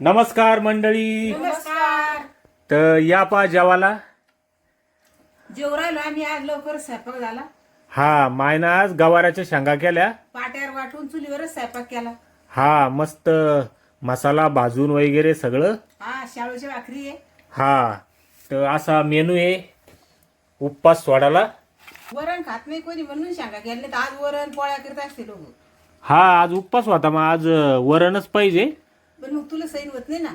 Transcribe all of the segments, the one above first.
नमस्कार मंडळी. नमस्कार. तर या पा जेवाला जेव राहिलो आम्ही आज लवकर स्वयंपाक झाला. हा मायना आज गवाराच्या शेंगा केल्या. पाट्यावर वाटून चुलीवरच स्वयंपाक केला. हा मस्त मसाला भाजून वगैरे सगळं. हा शाळूची भाकरी आहे. हा तर असा मेनू आहे. उपवास सोडाला वरण खात नाही कोणी म्हणून सांगा गेले तर आज वरण पोळ्या करत असते लोक. हा आज उपवास होता मग आज वरणच पाहिजे. पण मग तुला सैन होत नाही ना?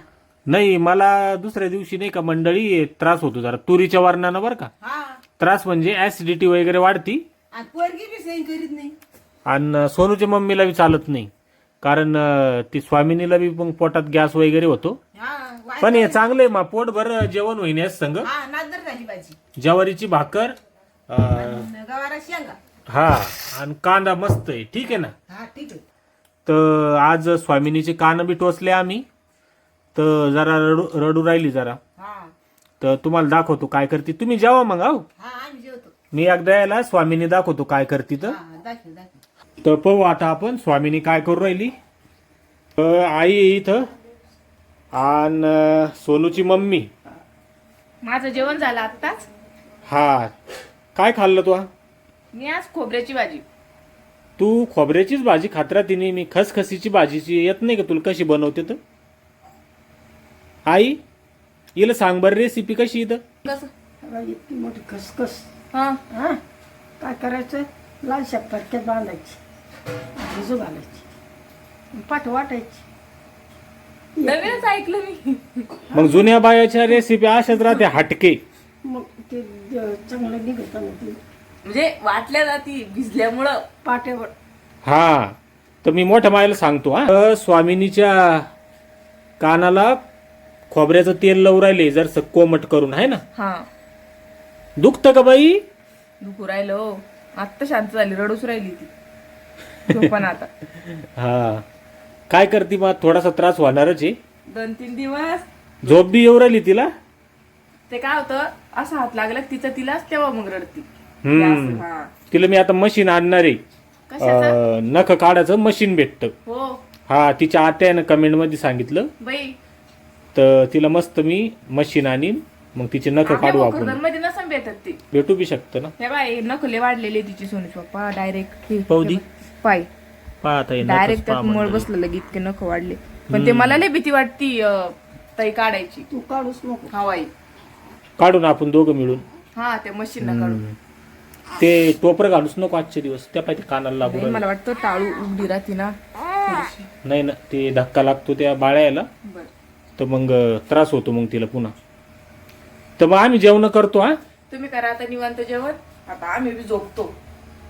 नाही मला दुसऱ्या दिवशी नाही का मंडळी त्रास होतो जरा. तुरीच्या वरणानं बरं का? हा. त्रास म्हणजे ऍसिडिटी वगैरे वाढती. आणि पोरगी बी सैन करीत नाही. आणि सोनूच्या मम्मीला बी चालत नाही. कारण अं, ती स्वामिनीला बी मग पोटात गॅस वगैरे होतो. हा वाय- पण हे चांगले मा पोटभर जेवण होईन याच संग. हा नादर झाली भाजी. ज्वारीची भाकर अं, गवारा शेंगा. हा आणि कांदा मस्त आहे. ठीक आहे ना? हा ठीक आहे. तर आज स्वामिनीचे कान बी टोचले आम्ही. तर जरा रडू रडू राहिली जरा. हा. तर तुम्हाला दाखवतो काय करते. तुम्ही जेवा मग आहो. हा आम्ही जेवतो. मी एकदा यायला स्वामिनी दाखवतो काय करते तर. हा दाखव दाखव. तर पाहू आता आपण स्वामिनी काय करू राहिली. तर आई आहे इथं. आणि सोनूची मम्मी. माझं जेवण झालं आत्ताच? हा. काय खाल्लं तू मी आज खोबऱ्याची भाजी. तू खोबऱ्याचीच भाजी खात तिने मी खसखसीची भाजीची येत नाही का? तुला कशी बनवते तर? आई हिला सांग बरं रेसिपी कशी इथं? कसं? इतकी मोठी खसखस. हा. हा? काय करायचं? लाल शक्करक्यात बांधायची. भिजू घालायची. पाठ वाटायची. नवीनच ऐकलं मी. मग जुन्या बायाच्या रेसिपी अशाच राहते हटके. मग ते ज- चांगलं निघत मग ते. म्हणजे वाटल्या जाती भिजल्यामुळं. पाट्यावर हा तर मी मोठ्या मायाला सांगतो हा. तर स्वामिनीच्या कानाला खोबऱ्याचं तेल लावून राहिले जर कोमट करून आहे ना? हा. दुखतं का बाई? दुखू राहिलं हो. आत्ता शांत झाली रडूच राहिली ती. झोपण आता. हा. काय करते मग थोडासा त्रास होणारच आहे. दोन तीन दिवस. झोप बी येऊ राहिली तिला? ते काय होतं असा हात लागला की तिचा तिलाच तेव्हा मग रडती. हम्म. तिला मी आता मशीन आणणार. आहे कशाचं? अं, नख काढायचं मशीन भेटतं. हो. हा तिच्या आत्यानं कमेंटमध्ये सांगितलं. बाई. तर तिला मस्त मी मशीन आणीन मग तिचे नख काढू आपण. मध्ये नसं भेटत ती. भेटू बी शकतं ना. हे बाय नखले वाढलेले तिची सोनूची पप्पा. डायरेक्ट पाहू पाय. पाहता डायरेक्ट त्यात मळ बसलं लगे इतके नख वाढले. पण ते मला लय भीती वाटती अं, ताई काढायची. तू काढूच नको. हवाई काढून आपण दोघं मिळून. हा ते मशीन काढून. ते टोपर घालूच नको आजचे दिवस. त्या पाहिजे कानाला लागू नाही, राहिलं. मला वाटतं टाळू उघडी राहते ना. थोडीशी. नाही ना ते धक्का लागतो त्या बाळ्याला. बरं. तर मग अं, त्रास होतो मग तिला पुन्हा. तर मग आम्ही जेवण करतो हा? तुम्ही करा आता निवांत जेवण. आता आम्ही बी झोपतो.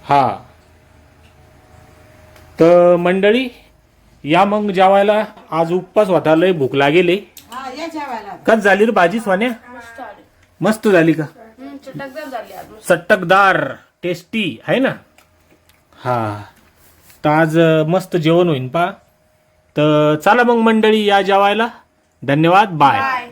हा. तर मंडळी या मग जेवायला आज उपवास होता लय भूक लागेले हा या जेवायला. कच झाली रे भाजी सोन्या? मस्त झाली का? चटकदार झाली आज. चटकदार टेस्टी आहे ना? हा. तर आज मस्त जेवण होईन पा तर चला मग मंडळी या जेवायला. धन्यवाद. Bye bye